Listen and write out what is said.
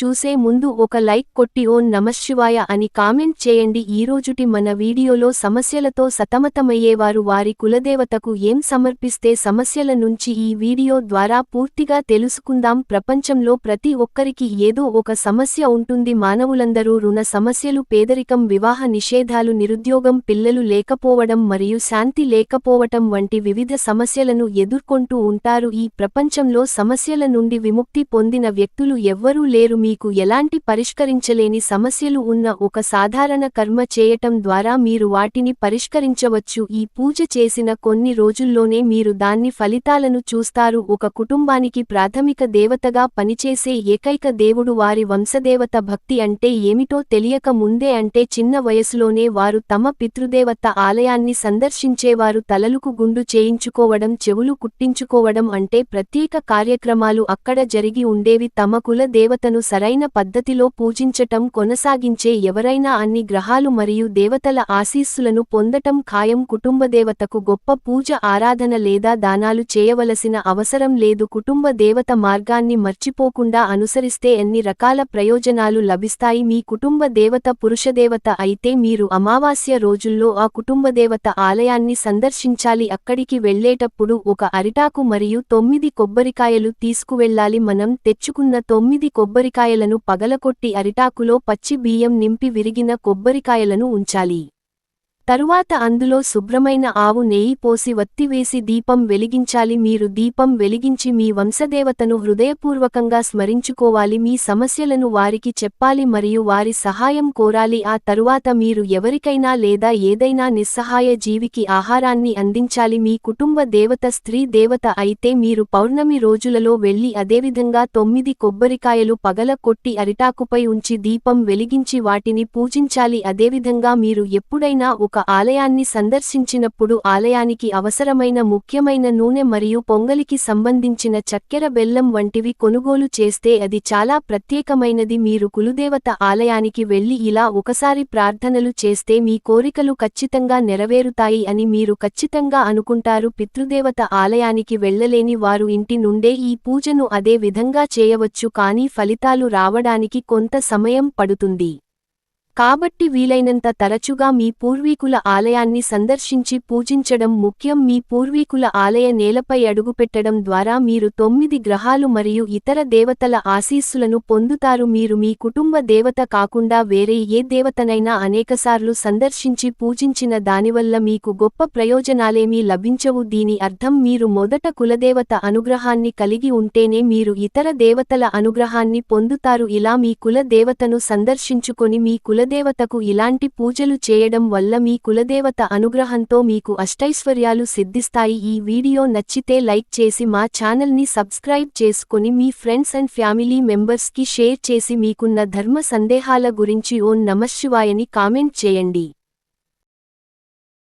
చూసే ముందు ఒక లైక్ కొట్టి ఓన్ నమశివాయ అని కామెంట్ చేయండి. ఈరోజుటి మన వీడియోలో సమస్యలతో సతమతమయ్యేవారు వారి కులదేవతకు ఏం సమర్పిస్తే సమస్యల నుంచి ఈ వీడియో ద్వారా పూర్తిగా తెలుసుకుందాం. ప్రపంచంలో ప్రతి ఒక్కరికి ఏదో ఒక సమస్య ఉంటుంది. మానవులందరూ రుణ సమస్యలు పేదరికం వివాహ నిషేధాలు నిరుద్యోగం పిల్లలు లేకపోవడం మరియు శాంతి లేకపోవటం వంటి వివిధ సమస్యలను ఎదుర్కొంటూ ఉంటారు. ఈ ప్రపంచంలో సమస్యల నుండి విముక్తి పొందిన వ్యక్తులు ఎవ్వరూ లేరు. మీకు ఎలాంటి పరిష్కరించలేని సమస్యలు ఉన్న ఒక సాధారణ కర్మ చేయటం ద్వారా మీరు వాటిని పరిష్కరించవచ్చు. ఈ పూజ చేసిన కొన్ని రోజుల్లోనే మీరు దాన్ని ఫలితాలను చూస్తారు. ఒక కుటుంబానికి ప్రాథమిక దేవతగా పనిచేసే ఏకైక దేవుడు వారి వంశదేవత భక్తి అంటే ఏమిటో తెలియక ముందే అంటే చిన్న వయసులోనే వారు తమ పితృదేవత ఆలయాన్ని సందర్శించేవారు తలలుకు గుండు చేయించుకోవడం చెవులు కుట్టించుకోవడం అంటే ప్రత్యేక కార్యక్రమాలు అక్కడ జరిగి ఉండేవి. తమ కుల దేవతను సరైన పద్ధతిలో పూజించటం కొనసాగించే ఎవరైనా అన్ని గ్రహాలు మరియు దేవతల ఆశీస్సులను పొందటం ఖాయం కుటుంబదేవతకు గొప్ప పూజ ఆరాధన లేదా దానాలు చేయవలసిన అవసరం లేదు. కుటుంబ దేవత మార్గాన్ని మర్చిపోకుండా అనుసరిస్తే ఎన్ని రకాల ప్రయోజనాలు లభిస్తాయి? మీ కుటుంబ దేవత పురుషదేవత అయితే మీరు అమావాస్య రోజుల్లో ఆ కుటుంబదేవత ఆలయాన్ని సందర్శించాలి. అక్కడికి వెళ్ళేటప్పుడు ఒక అరిటాకు మరియు తొమ్మిది కొబ్బరికాయలు తీసుకువెళ్ళాలి. మనం తెచ్చుకున్న తొమ్మిది కొబ్బరికాయ కొబ్బరికాయలను పగలకొట్టి అరిటాకులో పచ్చి బియ్యం నింపి విరిగిన కొబ్బరికాయలను ఉంచాలి. తరువాత అందులో శుభ్రమైన ఆవు నెయ్యి పోసి వత్తివేసి దీపం వెలిగించాలి. మీరు దీపం వెలిగించి మీ వంశదేవతను హృదయపూర్వకంగా స్మరించుకోవాలి. మీ సమస్యలను వారికి చెప్పాలి మరియు వారి సహాయం కోరాలి. ఆ తరువాత మీరు ఎవరికైనా లేదా ఏదైనా నిస్సహాయ జీవికి ఆహారాన్ని అందించాలి. మీ కుటుంబ దేవత స్త్రీ దేవత అయితే మీరు పౌర్ణమి రోజులలో వెళ్ళి అదేవిధంగా తొమ్మిది కొబ్బరికాయలు పగల కొట్టి అరిటాకుపై ఉంచి దీపం వెలిగించి వాటిని పూజించాలి. అదేవిధంగా మీరు ఎప్పుడైనా ఒక ఒక ఆలయాన్ని సందర్శించినప్పుడు ఆలయానికి అవసరమైన ముఖ్యమైన నూనె మరియు పొంగలికి సంబంధించిన చక్కెర బెల్లం వంటివి కొనుగోలు చేస్తే అది చాలా ప్రత్యేకమైనది. మీరు కులుదేవత ఆలయానికి వెళ్ళి ఇలా ఒకసారి ప్రార్థనలు చేస్తే మీ కోరికలు ఖచ్చితంగా నెరవేరుతాయి అని మీరు ఖచ్చితంగా అనుకుంటారు. పితృదేవత ఆలయానికి వెళ్ళలేని వారు ఇంటి నుండే ఈ పూజను అదే విధంగా చేయవచ్చు కానీ ఫలితాలు రావడానికి కొంత సమయం పడుతుంది. కాబట్టి వీలైనంత తరచుగా మీ పూర్వీకుల ఆలయాన్ని సందర్శించి పూజించడం ముఖ్యం. మీ పూర్వీకుల ఆలయ నేలపై అడుగుపెట్టడం ద్వారా మీరు తొమ్మిది గ్రహాలు మరియు ఇతర దేవతల ఆశీస్సులను పొందుతారు. మీరు మీ కుటుంబ దేవత కాకుండా వేరే ఏ దేవతనైనా అనేకసార్లు సందర్శించి పూజించిన దానివల్ల మీకు గొప్ప ప్రయోజనాలేమీ లభించవు. దీని అర్థం మీరు మొదట కులదేవత అనుగ్రహాన్ని కలిగి ఉంటేనే మీరు ఇతర దేవతల అనుగ్రహాన్ని పొందుతారు. ఇలా మీ కుల దేవతను సందర్శించుకొని మీ కుల కులదేవతకు ఇలాంటి పూజలు చేయడం వల్ల మీ కులదేవత అనుగ్రహంతో మీకు అష్టైశ్వర్యాలు సిద్ధిస్తాయి. ఈ వీడియో నచ్చితే లైక్ చేసి మా ఛానల్ని సబ్స్క్రైబ్ చేసుకుని మీ ఫ్రెండ్స్ అండ్ ఫ్యామిలీ మెంబర్స్కి షేర్ చేసి మీకున్న ధర్మ సందేహాల గురించి ఓం నమశివాయని కామెంట్ చేయండి.